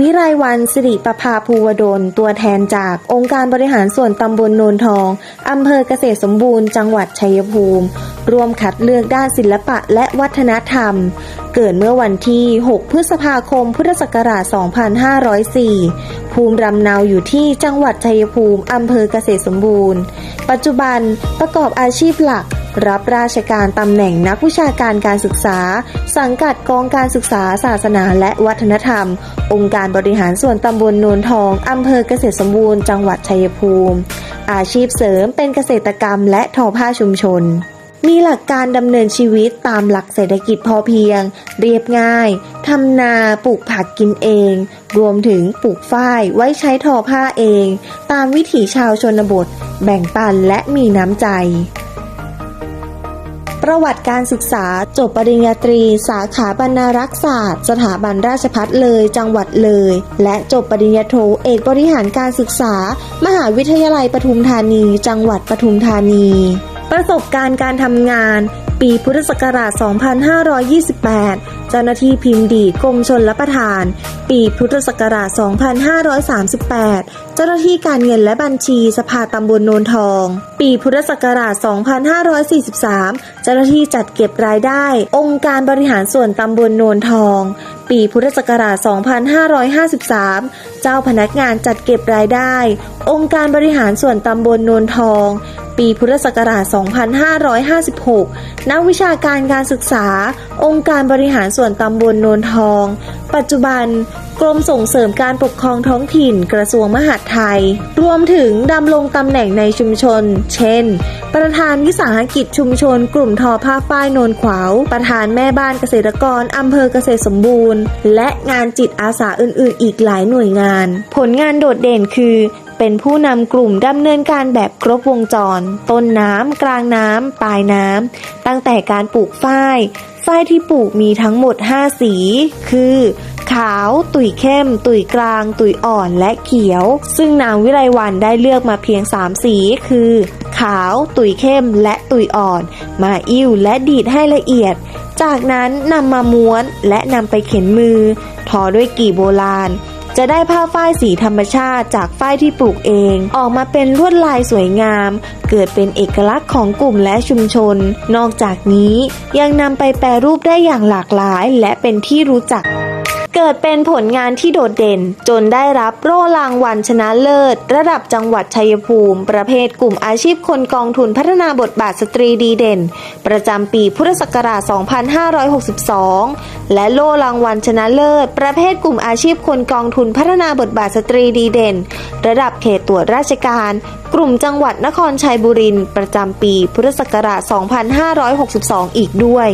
วิไลวันสิริประภาภูวดล ตัวแทนจากองค์การบริหารส่วนตำบลโนนทอง อำเภอเกษตรสมบูรณ์ จังหวัดชัยภูมิ ร่วมคัดเลือกด้านศิลปะและวัฒนธรรม เกิดเมื่อวันที่ 6 พฤษภาคม พุทธศักราช 2504 ภูมิลำเนาอยู่ที่จังหวัดชัยภูมิ อำเภอเกษตรสมบูรณ์ ปัจจุบันประกอบอาชีพหลัก รับราชการตำแหน่งนักวิชาการการศึกษา สังกัดกองการศึกษาศาสนาและวัฒนธรรม องค์การบริหารส่วนตำบลโนนทองอำเภอเกษตรสมบูรณ์จังหวัดชัยภูมิ อาชีพเสริมเป็นเกษตรกรรมและทอผ้าชุมชน มีหลักการดำเนินชีวิตตามหลักเศรษฐกิจพอเพียง เรียบง่ายทำนาปลูกผักกินเอง รวมถึงปลูกฝ้ายไว้ใช้ทอผ้าเอง ตามวิถีชาวชนบท แบ่งปันและมีน้ำใจ ประวัติการศึกษาจบปริญญาตรี สาขาบรรณารักษศาสตร์ สถาบันราชพัฒเลย จังหวัดเลย และจบปริญญาโทเอกบริหารการศึกษา มหาวิทยาลัยปทุมธานี จังหวัดปทุมธานี ประสบการณ์การทำงาน ปีพุทธศักราช 2528 เจ้าหน้าที่พิมพ์ดีดกรมชนรับประทาน ปีพุทธศักราช 2538 เจ้าหน้าที่การเงินและบัญชีสภาตำบลโนนทอง ปีพุทธศักราช 2543 เจ้าหน้าที่จัดเก็บรายได้ องค์การบริหารส่วนตำบลโนนทอง ปีพุทธศักราช 2553 เจ้าพนักงานจัดเก็บรายได้ องค์การบริหารส่วนตำบลโนนทอง ปีพุทธศักราช 2556 นักวิชาการการศึกษา องค์การบริหารส่วนตำบลโนนทอง ปัจจุบัน กรมส่งเสริมการปกครองท้องถิ่นกระทรวงมหาดไทย รวมถึงดำรงตำแหน่งในชุมชน เช่น ประธานวิสาหกิจชุมชน กลุ่มทอผ้าฝ้ายโนนขวาว ประธานแม่บ้านเกษตรกรอำเภอเกษตรสมบูรณ์ และงานจิตอาสาอื่น ๆ อีกหลายหน่วยงาน ผลงานโดดเด่นคือ เป็นผู้นำกลุ่มดำเนินการแบบครบวงจร ต้นน้ำกลางน้ำปลายน้ำ ตั้งแต่การปลูกฝ้ายฝ้ายที่ปลูกมีทั้งหมด 5 สี คือ ขาว ตุ่ยเข้ม ตุ่ยกลาง ตุ่ยอ่อนและเขียว ซึ่งนางวิไลวันได้เลือกมาเพียง 3 สี คือ ขาว ตุ่ยเข้ม และตุ่ยอ่อน มาอิ่วและดีดให้ละเอียด จากนั้นนำมาม้วนและนำไปเข็นมือ ทอด้วยกี่โบราณ จะได้ผ้าฝ้ายสีธรรมชาติจากฝ้ายที่ปลูกเอง ออกมาเป็นลวดลายสวยงาม เกิดเป็นเอกลักษณ์ของกลุ่มและชุมชน นอกจากนี้ยังนำไปแปรรูปได้อย่างหลากหลายและเป็นที่รู้จัก เกิดเป็นผลงานที่โดดเด่น จนได้รับโล่รางวัลชนะเลิศ ระดับจังหวัดชัยภูมิ ประเภทกลุ่มอาชีพคนกองทุนพัฒนาบทบาทสตรีดีเด่น ประจำปีพุทธศักราช 2562 และโล่รางวัลชนะเลิศ ประเภทกลุ่มอาชีพคนกองทุนพัฒนาบทบาทสตรีดีเด่น ระดับเขตตรวจราชการ กลุ่มจังหวัดนครชัยบุรีประจำปีพุทธศักราช 2562 อีกด้วย